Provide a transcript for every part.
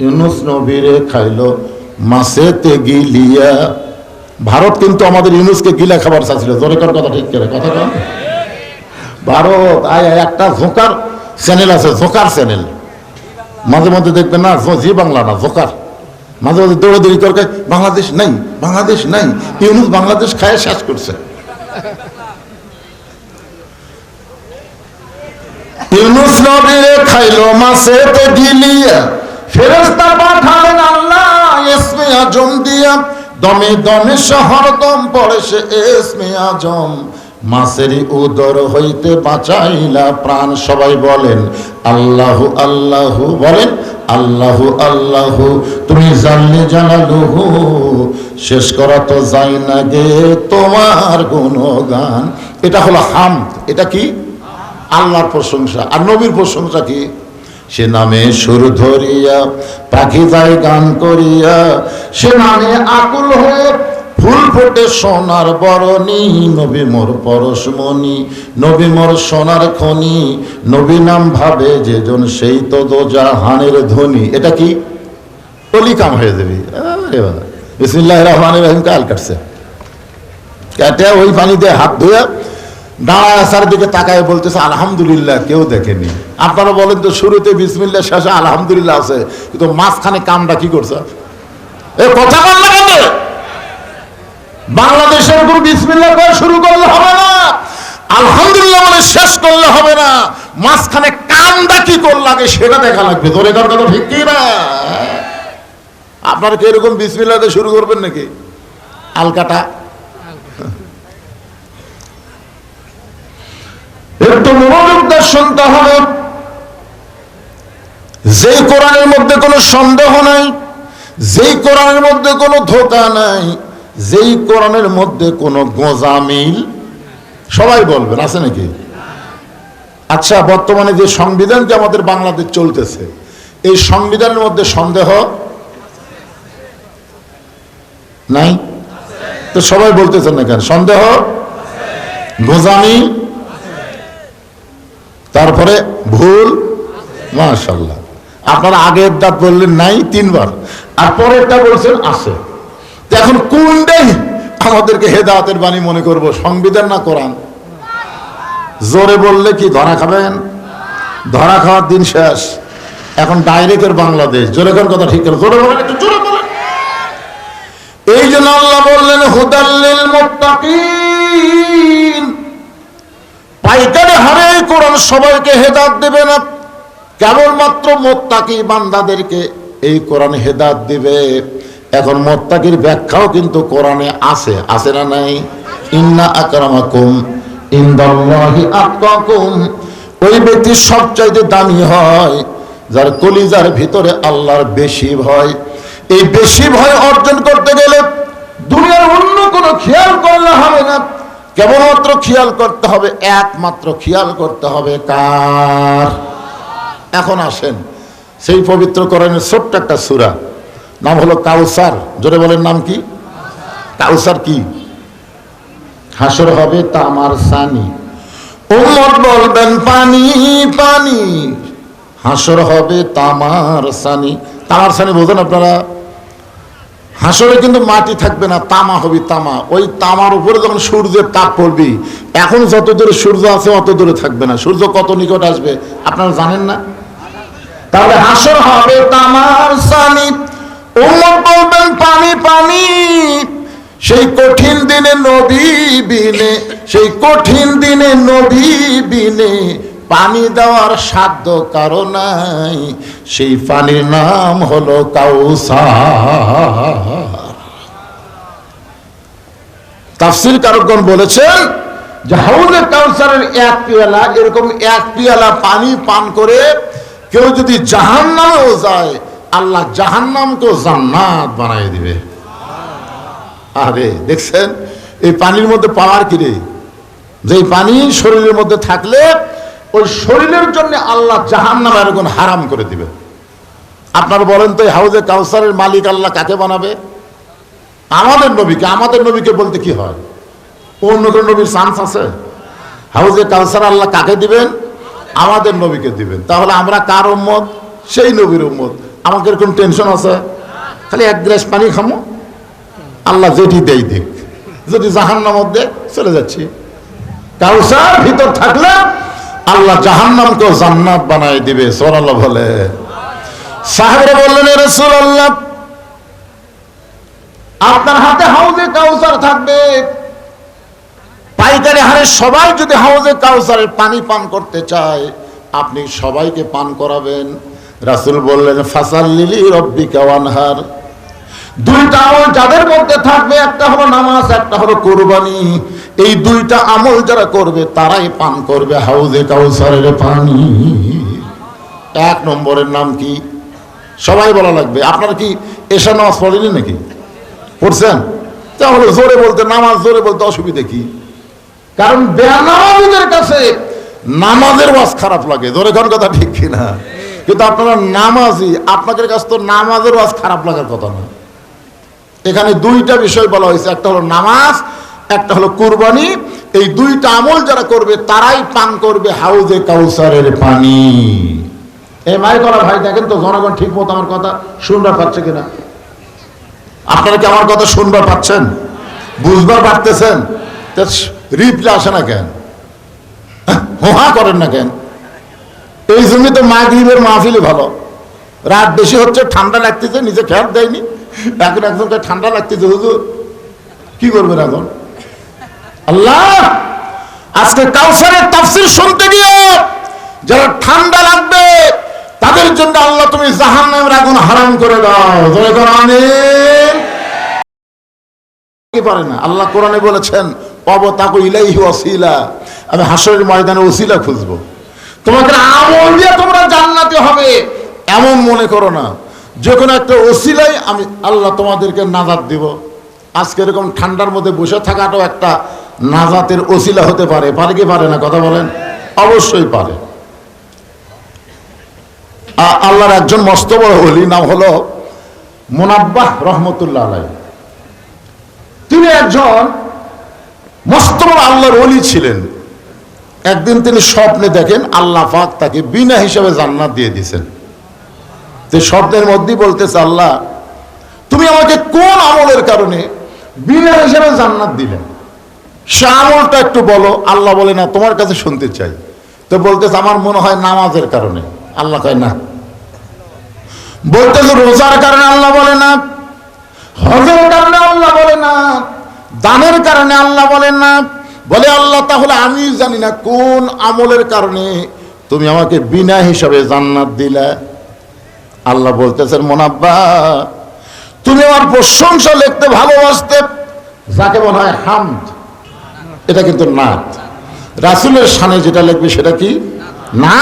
ইউনুস নবীরে খাইলো মাসেতে গিলিয়া। ভারত কিন্তু আমাদের ইউনুসকে গিলা খাবার চাচ্ছিল। জোরে কর কথা ঠিক করে কথা কন ভারত, আয় একটা ঝোঁকার চ্যানেল আছে ঝোঁকার চ্যানেল মাঝে মধ্যে দেখবেন না, জি- বাংলা না ঝোঁকার মাঝে মাঝে দৌড়াদৌড়ি করে বাংলাদেশ নাই বাংলাদেশ নাই। ইউনুস বাংলাদেশ খায়, শেষ করছে। ইউনুস নবীরে খাইলো মাসেতে গিলিয়া। ফেরেশতা পাঠালেন আল্লাহ, ইসমে আজম দিয়া। দমে দমে শহর দম পড়ে সে ইসমে আজম। মাসেরই উদর হইতে বাঁচাইলা প্রাণ, সবাই বলেন, আল্লাহু আল্লাহু। বলেন, আল্লাহু আল্লাহু। তুমি জানলে জানালুহু শেষ করা তো যাই না গে তোমার গান এটা হলো হাম এটা কি? আল্লাহর প্রশংসা। আর নবীর প্রশংসা কি? সে নামে সুর ধরিয়া, পাখি তাই গান করিয়া, সে নামে আকুল হয়ে ফুল ফোটে সোনার বরণী। নবী মোর পরশমণি, নবী মোর সোনার খনি। নবী নাম ভাবে যেজন সেই তো দোজা হানের ধ্বনি এটা কি? কাম হয়ে যাবি। বিসমিল্লাহ রহমান রহিম, কাল কাটছে। কেটে ওই পানিতে হাত ধুয়ে দাঁড়ায় দিকে তাকায় বলতেছে, আলহামদুলিল্লাহ, কেউ দেখেনি। আপনারা বলেন তো, শুরুতে বিসমিল্লাহ, শেষে আলহামদুলিল্লাহ আছে। কিন্তু মাঝখানে কামটা কি করছে? এ কথা বল না কেন? বাংলাদেশের উপর বিসমিল্লাহ করে শুরু করলে হবে না। আলহামদুলিল্লাহ বলে শেষ করলে হবে না। মাঝখানে কামটা কি করলে আগে সেটা দেখা লাগবে। তোর এখান কথা ঠিক কি না? আপনারা কি এরকম বিসমিল্লাহ দিয়ে শুরু করবেন নাকি? আলকাটা একটু মনোযোগ দিয়ে শুনতে হবে। যেই কোরআনের মধ্যে কোনো সন্দেহ নাই, যেই কোরআনের মধ্যে কোনো ধোকা নাই, যেই কোরআনের মধ্যে কোনো গোজামিল সবাই বলবেন, আছে নাকি? আচ্ছা বর্তমানে যে সংবিধানটি আমাদের বাংলাদেশ চলতেছে, এই সংবিধানের মধ্যে সন্দেহ নাই? তো সবাই বলতেছেন না কেন? সন্দেহ? গোজামি তারপরে ভুল মাশাল্লাহ আপনারা আগের দাঁত বললেন নাই, তিনবার। আর পরেরটা বলছেন আছে। এখন কোনটাই আমাদেরকে হেদায়তের বাণী মনে করব? সংবিধান না কোরআন? জোরে বললে কি ধরা খাবেন? ধরা খাওয়ার দিন শেষ। এখন ডাইরেক্টের বাংলাদেশ। জোরে কোন কথা ঠিক করে? জোরে বলেন, একটু জোরে বলেন। এই জন্য আল্লাহ বললেন হুদাল্লিল মুত্তাকিন। পাইকারি হারে কোরআন সবাইকে হেদাত দেবে না। কেবলমাত্র মোত্তাকি বান্দাদেরকে এই কোরআন হেদাত দিবে। এখন মোত্তাকির ব্যাখ্যাও কিন্তু কোরআনে আছে আছে না নাই? ইন্না আকরামাকুম ইনদাল্লাহি আতকাকুম। ওই ব্যক্তি সবচাইতে দামি হয়, যার কলিজার ভিতরে আল্লাহর বেশি ভয়। এই বেশি ভয় অর্জন করতে গেলে দুনিয়ার অন্য কোনো খেয়াল করলে হবে না। কেবলমাত্র খেয়াল করতে হবে, একমাত্র খেয়াল করতে হবে কার? এখন আসেন, সেই পবিত্র কোরআনের ছোট্ট একটা সুরা, নাম হলো কাউসার। জোরে বলেন নাম কি? কাউসার কি? হাসর হবে তামার সানি। উম্মত বলবেন, পানি পানি। হাসর হবে তামার সানি। তামার সানি বোঝেন আপনারা? হাসরে কিন্তু মাটি থাকবে না, তামা হবে তামা। ওই তামার উপরে যখন সূর্যের তাপ পড়বি, এখন যত দূরে সূর্য আছে অত দূরে থাকবে না। সূর্য কত নিকট আসবে, আপনারা জানেন না? তাহলে হাসর হবে তামার সানি। উম্মত বলবেন, পানি পানি, সেই কঠিন দিনে নবী বিনে, সেই কঠিন দিনে নবী বিনে পানি দেওয়ার সাধ্য কারও নাই। সেই পানির নাম হলো কাউসার। তাফসির কারকগণ বলেছেন যে হাউজে কাউসারের এক পিয়ালা, এরকম এক পিয়ালা পানি পান করে কেউ যদি জাহান নামেও যায়, আল্লাহ জাহান নামকেও জান্নাত বানাই দিবে। আরে, দেখছেন? এই পানির মধ্যে পাওয়ার কি রে? যে পানি শরীরের মধ্যে থাকলে ওই শরীরের জন্য আল্লাহ জাহান নাম এরকম হারাম করে দিবে। আপনারা বলেন তো হাউজে কাউসারের মালিক আল্লাহ কাকে বানাবে? আমাদের নবীকে আমাদের নবীকে বলতে কি হয়? অন্য কোনো নবীর চান্স আছে? হাউজে কাউসার আল্লাহ কাকে দিবেন? আমাদের নবীকে দিবেন। তাহলে আমরা কার উম্মত? সেই নবীর উম্মত। আমাকে এরকম টেনশন আছে? খালি এক গ্লাস পানি খামো। আল্লাহ যেটি দেই দেখ যদি জাহান্নাম মধ্যে চলে যাচ্ছি। কাউসার ভিতর থাকলে আল্লাহ জাহান্নামকেও জান্নাত বানাই দিবে সোনাল্লাহ বলে। সাহেবরা বললেন রসুল আল্লাহ আপনার হাতে হাউজে কাউসার থাকবে। পাইকারি হারে সবাই যদি হাউজে কাউসারের পানি পান করতে চায়, আপনি সবাইকে পান করাবেন। রাসুল বললেন ফাসাল লিলি রব্বি কাওয়ানহার দুইটা আমল যাদের মধ্যে থাকবে, একটা হলো নামাজ, একটা হলো কোরবানি। এই দুইটা আমল যারা করবে, তারাই পান করবে হাউজে কাউসারের পানি। এক নম্বরের নাম কি? সবাই বলা লাগবে। আপনারা কি এসা নামাজ পড়েনি নাকি? পড়ছেন? তাহলে জোরে বলতে, নামাজ জোরে বলতে অসুবিধা কি? কারণ বেনামাজীদের কাছে নামাজের ওয়াজ খারাপ লাগে। জোরে কোন কথা ঠিক কিনা? কিন্তু আপনারা নামাজি, আপনাদের কাছে তো নামাজের ওয়াজ খারাপ লাগার কথা না। এখানে দুইটা বিষয় বলা হয়েছে। একটা হলো নামাজ একটা হলো কুরবানি এই দুইটা আমল যারা করবে তারাই পান করবে হাউজে কাউসারের পানি। এই মাই করা ভাই দেখেন তো জনগণ ঠিক মতো আমার কথা শুনবার পাচ্ছে কিনা? আপনারা কি আমার কথা শুনবার পাচ্ছেন? বুঝবার পারতেছেন? রিপ্লে আসে না কেন? হ্যাঁ, হোহা করেন না কেন? এই জন্য তো মাগরিবের মাহফিলে ভালো। রাত বেশি হচ্ছে ঠান্ডা লাগতেছে নিজে খেয়াল দেয়নি। এখন একজনকে ঠান্ডা লাগতেছে হুজুর। কি করবেন এখন? আল্লাহ, আজকে কাউসারের তাফসির শুনতে গিয়ে যারা ঠান্ডা লাগবে, তাদের জন্য আল্লাহ তুমি জাহান নামের আগুন হারাম করে দাও। জয় পারে না? আল্লাহ কোরআনে বলেছেন, অবতাকু ইলাইহি ওয়াসিলা। আমি হাসরের ময়দানে ওসিলা খুঁজবো। তোমাকে আমল দিয়ে তোমরা জান্নাতে হবে, এমন মনে করো না। যে কোনো একটা ওসিলাই আমি আল্লাহ তোমাদেরকে নাজাত দিব। আজকে এরকম ঠান্ডার মধ্যে বসে থাকাটাও একটা নাজাতের ওসিলা হতে পারে পারে কি পারে না, কথা বলেন? অবশ্যই পারে। আল্লাহর একজন মস্ত বড় হলি নাম হলো মোনাব্বাহ রহমতুল্লাহ আলাই তিনি একজন মস্ত বড় আল্লাহর অলি ছিলেন। একদিন তিনি স্বপ্নে দেখেন আল্লাহ পাক তাকে বিনা হিসাবে জান্নাত দিয়ে দিয়েছেন। তো স্বপ্নের মধ্যেই বলতেছে, আল্লাহ, তুমি আমাকে কোন আমলের কারণে বিনা হিসাবে জান্নাত দিলেন সে আমলটা একটু বলো, আল্লাহ বলে, না, তোমার কাছে শুনতে চাই। তো বলতেছে, আমার মনে হয় নামাজের কারণে। আল্লাহ কয়, না। বলতেছে, রোজার কারণে? আল্লাহ বলে, না। হজের কারণে আল্লাহ বলে, না। দানের কারণে আল্লাহ বলেন না। বলে, আল্লাহ, তাহলে আমি জানি না কোন আমলের কারণে তুমি আমাকে বিনা হিসাবে জান্নাত দিলে। আল্লাহ বলতেছেন, মোনাব্বা, তুমি আমার প্রশংসা লিখতে ভালোবাসতে, যাকে বলা হয় হামদ এটা কিন্তু নাথ রাসুলের সানে যেটা লিখবে সেটা কি? না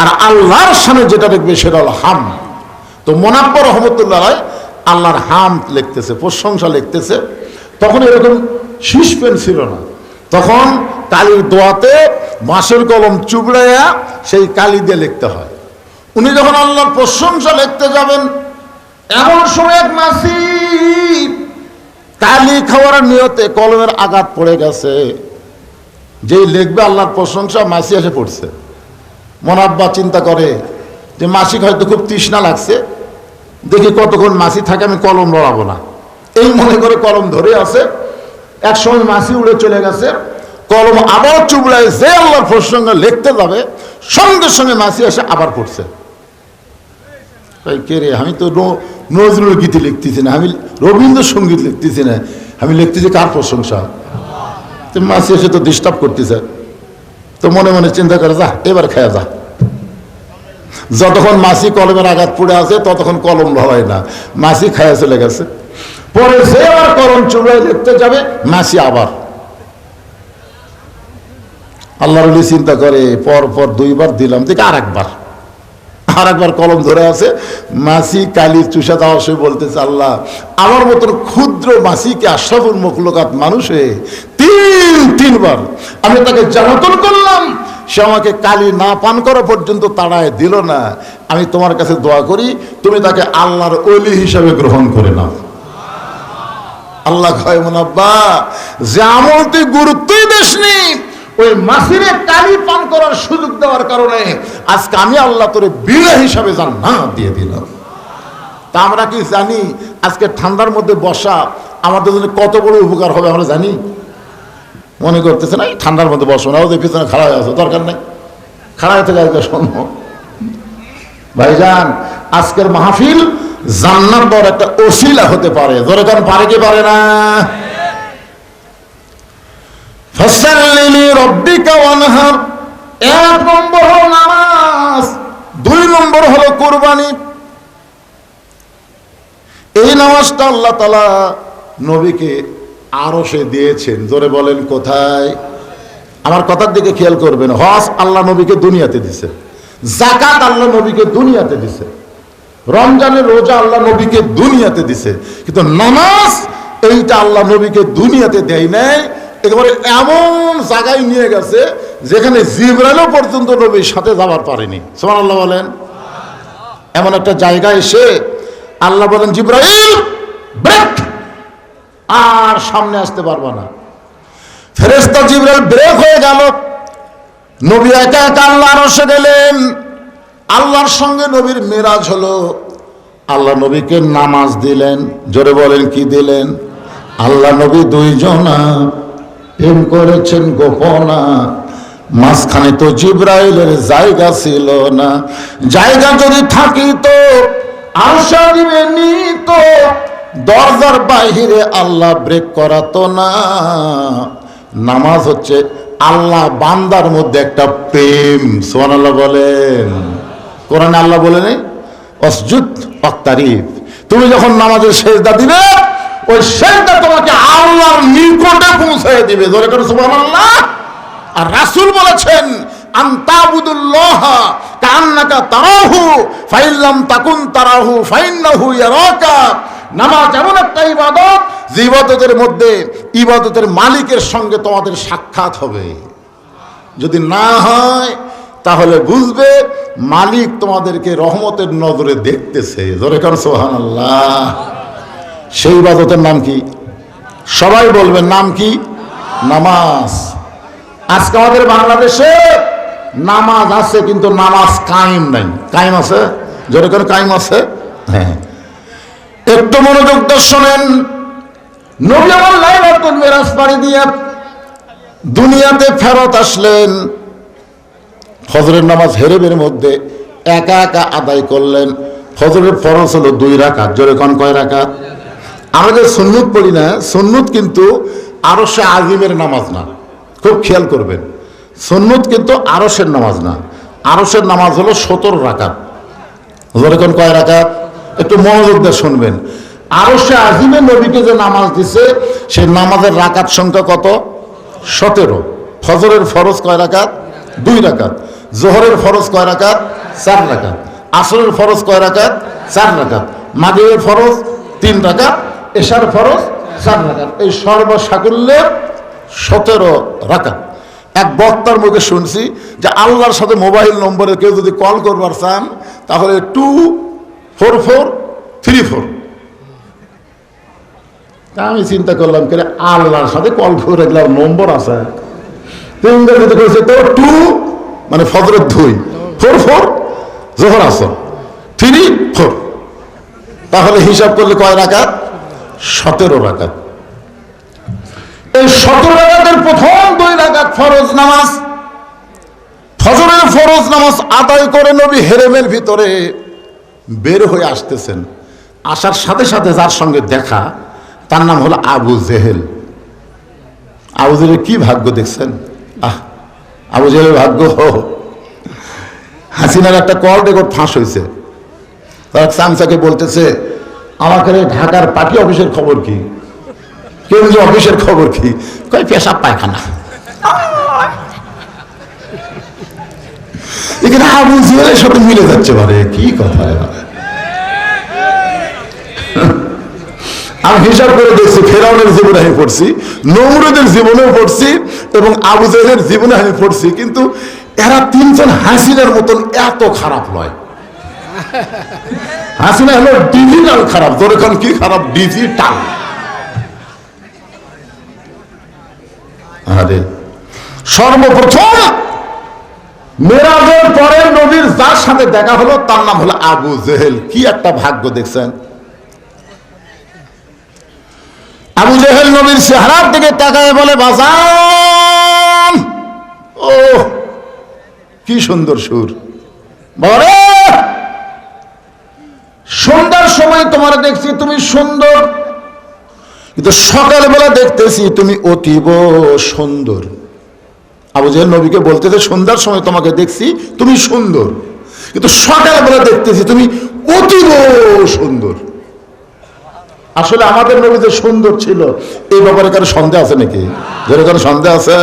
আর আল্লাহর সানে যেটা লিখবে সেটা হলো হাম। তো মোনাব্বা রহমতুল্লাহ রায় আল্লাহর হাম লিখতেছে, প্রশংসা লিখতেছে। তখন এরকম শীষ পেন ছিল না। তখন কালির দোয়াতে বাঁশের কলম চুবড়াইয়া সেই কালি দিয়ে লিখতে হয়। উনি যখন আল্লাহর প্রশংসা লিখতে যাবেন, এমন সময় এক মাসি কালি খাওয়ার নিয়তে কলমের আঘাত পড়ে গেছে। যেই লিখবে আল্লাহর প্রশংসা মাসি এসে পড়ছে। মনাব্বা চিন্তা করে যে মাসিক হয়তো খুব তৃষ্ণা লাগছে, দেখি কতক্ষণ মাসি থাকে, আমি কলম লড়াবো না। এই মনে করে কলম ধরে আছে এক সময় মাসি উড়ে চলে গেছে, কলম আবার চুবড়ায় যে আল্লাহর প্রসঙ্গে লিখতে যাবে, সঙ্গে সঙ্গে মাসি এসে আবার পড়ছে। কে রে, আমি তো নজরুল গীতি লিখতেছি না, আমি রবীন্দ্রসঙ্গীত লিখতেছি না, আমি লিখতেছি কার প্রশংসা? তো মাসি এসে তো ডিস্টার্ব করতেছে। তো মনে মনে চিন্তা করে, যা, এবার খেয়া যা। যতক্ষণ মাসি কলমের আঘাত পড়ে আছে, ততক্ষণ কলম হয় না। মাসি খায়া চলে গেছে। পরে সে আবার কলম চুড়ায় লিখতে যাবে, মাসি আবার। আল্লাহর আলী চিন্তা করে পর পর দুইবার দিলাম, দেখি আর একবার আর একবার কলম ধরে আছে, মাসি কালি চুষা দেওয়ার সে বলতেছে, আল্লাহ, আমার মতন ক্ষুদ্র মাসিকে আশরাফুল মখলুকাত মানুষে তিন, তিনবার আমি তাকে জ্বালাতন করলাম। সে আমাকে কালি না পান করা পর্যন্ত তাড়ায় দিল না। আমি তোমার কাছে দোয়া করি, তুমি তাকে আল্লাহর অলি হিসাবে গ্রহণ করে নাও। আল্লাহ কয় যে আমল তুই গুরুত্বই দেসনি ওই মাসিরে কালি পান করার সুযোগ দেওয়ার কারণে আজকে আমি আল্লাহ তোরে বিনা হিসাবে জান্নাত দিয়ে দিলাম। তা আমরা কি জানি? আজকে ঠান্ডার মধ্যে বসা আমাদের জন্য কত বড় উপকার হবে আমরা জানি? মনে করতেছে না ঠান্ডার মধ্যে বসো না, ওদের পিছনে খাড়া হয়ে আসো দরকার নেই। খাড়া থেকে আজকে শোনো। ভাইজান, আজকের মাহফিল জান্নার দর একটা ওসিলা হতে পারে। দরকার পারে কি পারে না? এই নামাজটা আল্লাহ তালা নবীকে দিয়েছেন। জোরে বলেন কোথায়? আমার কথার দিকে খেয়াল করবেন। হজ আল্লাহ নবীকে দুনিয়াতে দিছে। জাকাত আল্লাহ নবীকে দুনিয়াতে দিছে। রমজানের রোজা আল্লাহ নবীকে দুনিয়াতে দিছে। কিন্তু নামাজ এইটা আল্লাহ নবীকে দুনিয়াতে দেয় নাই। একেবারে এমন জায়গায় নিয়ে গেছে যেখানে জিব্রাইলও পর্যন্ত নবীর সাথে যাবার পারেনি। সোমান আল্লাহ বলেন। এমন একটা জায়গায় এসে আল্লাহ বলেন, জিব্রাইল আর সামনে আসতে পারবা না। ফেরেস্তা জিব্রাইল ব্রেক হয়ে গেল। নবী একা একা আল্লাহর রসে গেলেন। আল্লাহর সঙ্গে নবীর মেরাজ হলো। আল্লাহ নবীকে নামাজ দিলেন। জোরে বলেন, কি দিলেন? আল্লাহ নবী দুইজনা প্রেম করেছেন গোপনা। মাঝখানে তো জিব্রাইলের জায়গা ছিল না। জায়গা যদি থাকিত আশা দিবে নিত। দরজার বাহিরে আল্লাহ ব্রেক করাতো না। নামাজ হচ্ছে আল্লাহ বান্দার মধ্যে একটা প্রেম। সোহান আল্লাহ বলেন। কোরআনে আল্লাহ বলে নেই অসজুদ অক্তারিফ। তুমি যখন নামাজের সেজদা দিবে, ওই সেজদা তোমাকে আল্লাহর নিকটে পৌঁছে দিবে। ধরে করে সুবহান আল্লাহ আর রাসূল বলেছেন তাকুন নামাজ একটা যে ইবাদতের মধ্যে ইবাদতের মালিকের সঙ্গে তোমাদের সাক্ষাৎ হবে। যদি না হয়, তাহলে বুঝবে মালিক তোমাদেরকে রহমতের নজরে দেখতেছে। জোরে কারণ সোহান সেই ইবাদতের নাম কি? সবাই বলবেন, নাম কি? নামাজ। আজকে আমাদের বাংলাদেশে নামাজ আছে, কিন্তু নামাজ কায়েম নাই। কায়েম আছে? জোরে করে কায়েম আছে? হ্যাঁ। একটু মনোযোগ শোনেন। নবী আমার লাইলাতুল মিরাজ দিয়ে দুনিয়াতে ফেরত আসলেন। ফজরের নামাজ হেরেবের মধ্যে একা একা আদায় করলেন। ফজরের ফরজ হলো দুই রাকাত। জোরে কন কয় রাকাত? আমাদের সুন্নুত পড়ি না, সুন্নুত কিন্তু আরশে আজিমের নামাজ না। খুব খেয়াল করবেন। সুন্নুত কিন্তু আরশের নামাজ না। আরশের নামাজ হলো সতেরো রাকাত। কন কয় রাকাত? একটু মনোযোগ দিয়ে শুনবেন। আরশে আজিমের নবীকে যে নামাজ দিছে, সেই নামাজের রাকাত সংখ্যা কত? সতেরো। ফজরের ফরজ কয় রাকাত? দুই রাকাত। জোহরের ফরজ কয় রাকাত? চার রাকাত। আসরের ফরজ কয় রাকাত? চার রাকাত। মাগরিবের ফরজ তিন রাকাত। এশার ফরজ চার রাকাত। এই সর্বসাকুল্যে সতেরো রাকাত। এক বক্তার মুখে শুনছি যে আল্লাহর সাথে মোবাইল নম্বরে কেউ যদি কল করবার চান, তাহলে two four four three four. আমি চিন্তা করলাম কে আল্লাহর সাথে কল করে দিলাম নম্বর আছে। টু মানে ফজরের ফোর ফোর, জোহর আসর। Three four. তাহলে হিসাব করলে কয় রাকাত? সতেরো রাকাত। এই সতেরো রাকাতের প্রথম দুই রাকাত ফরজ নামাজ। ফজরের ফরজ নামাজ আদায় করে নবী হেরেমের ভিতরে বের হয়ে আসতেছেন। আসার সাথে সাথে যার সঙ্গে দেখা, তার নাম হলো আবু জেহেল। আবু জেহেলের কি ভাগ্য দেখছেন? আহ, আবু জেহেলের ভাগ্য। হাসিনার একটা কল রেকর্ড ফাঁস হয়েছে। তার সামসাকে বলতেছে আমাকে ঢাকার পার্টি অফিসের খবর কি? কেন্দ্রীয় অফিসের খবর কি? কয়, পেশাব পায়খানা। এখানে আবু জেহেলের সাথে মিলে যাচ্ছে পারে কি কথা আমি হিসাব করে দেখছি, ফেরাউনের জীবনে আমি পড়ছি, নমরুদের জীবনেও পড়ছি, এবং আবু জাহেলের জীবনে আমি পড়ছি, কিন্তু এরা তিনজন হাসিনার মতন এত খারাপ নয়। হাসিনা হলো ডিজিটাল খারাপ। এখন কি খারাপ? ডিজিটাল। আরে সর্বপ্রথম মেরাজের পরে নবীর যার সাথে দেখা হলো, তার নাম হলো আবু জেহেল। কি একটা ভাগ্য দেখছেন? আবু জেহেল নবীর চেহারার দিকে তাকায় বলে, বাজান! ও কি সুন্দর সুর। বলে সময় তোমার দেখছি তুমি সুন্দর। কিন্তু সকালবেলা দেখতেছি তুমি অতীব সুন্দর। আবু জেহেল নবীকে বলতেছে সন্ধ্যার সময় তোমাকে দেখছি তুমি সুন্দর। কিন্তু সকালবেলা দেখতেছি তুমি অতীব সুন্দর। আসলে আমাদের নবী যে সুন্দর ছিল, এই ব্যাপারে কারও সন্দেহ আছে নাকি? যেন কারও সন্দেহ আছে?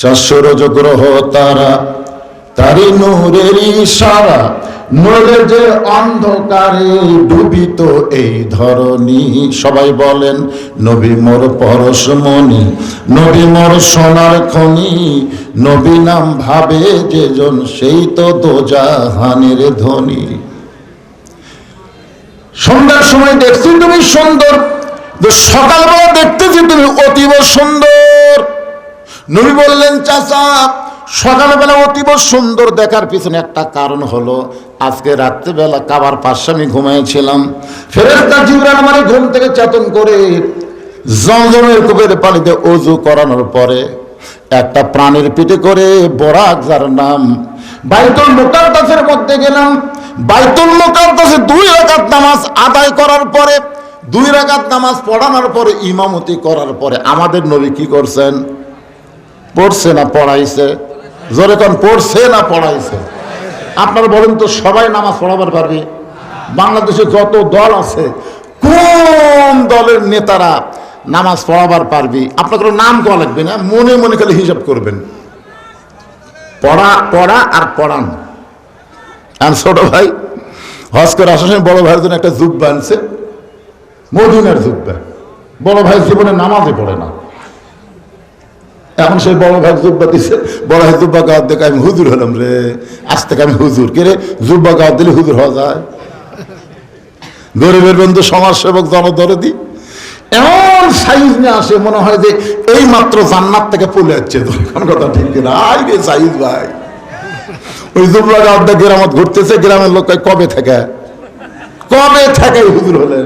চারশো গ্রহ তারা তারি নূরেরই সারা নূরের যে অন্ধকারে ডুবিত এই ধরনী সবাই বলেন, নবী মোর পরশমণি, নবী মোর সোনার খনি, নবী নাম ভাবে যেজন সেই তো দোজাহানের ধনী। সন্ধ্যার সময় দেখছি তুমি সুন্দর সকালবেলা দেখতেছি তুমি অতীব সুন্দর। নবী বললেন, চাচা সকালবেলা অতীব সুন্দর দেখার পিছনে একটা কারণ হলো, আজকে রাত্রেবেলা কাবার পাশে আমি ঘুমিয়েছিলাম ফেরেস্তা জিবরান আমার ঘুম থেকে চেতন করে জমজমের কূপের পানিতে অজু করানোর পরে একটা প্রাণীর পিঠে করে বরাক যার নাম বাইতুল মুকাদ্দাসের মধ্যে গেলাম। বাইতুল মুকাদ্দাসে দুই রাকাত নামাজ আদায় করার পরে, দুই রাকাত নামাজ পড়ানোর পরে, ইমামতি করার পরে আমাদের নবী কি করছেন? পড়ছে না, পড়াইছে। জোরে কোন, পড়ছে না পড়াইছে? আপনারা বলেন তো সবাই নামাজ পড়াবার পারবে? বাংলাদেশে যত দল আছে, কোন দলের নেতারা নামাজ পড়াবার পারবে? আপনার কোনো নাম করা লাগবে না? মনে মনে খালি হিসাব করবেন। পড়া পড়া আর পড়ান। আর ছোট ভাই, হজ করে আসার সময় বড় ভাইয়ের জন্য একটা জুব্বা আনছে। মদিনার জুব্বা। বড় ভাই জীবনে নামাজে পড়ে না। এখন সেই বড় ভাই জুব্বা দিছে। বড় ভাই জুব্বা গাওয়ার দেখে আমি হুজুর হলাম রে। আজ থেকে আমি হুজুর। কে রে? জুব্বা গাওয়ার দিলে হুজুর হওয়া যায়। গরিবের বন্ধু সমাজ সেবক জনদরদি। এমন সাইজ নিয়ে আসে, মনে হয় যে এই মাত্র জান্নাত থেকে পলে যাচ্ছে কথা ঠিক রে সাইজ ভাই। ওই জুব্বা গাওয়ার গ্রামত ঘুরতেছে। গ্রামের লোক কবে থেকে? কবে থেকে হুজুর হলেন?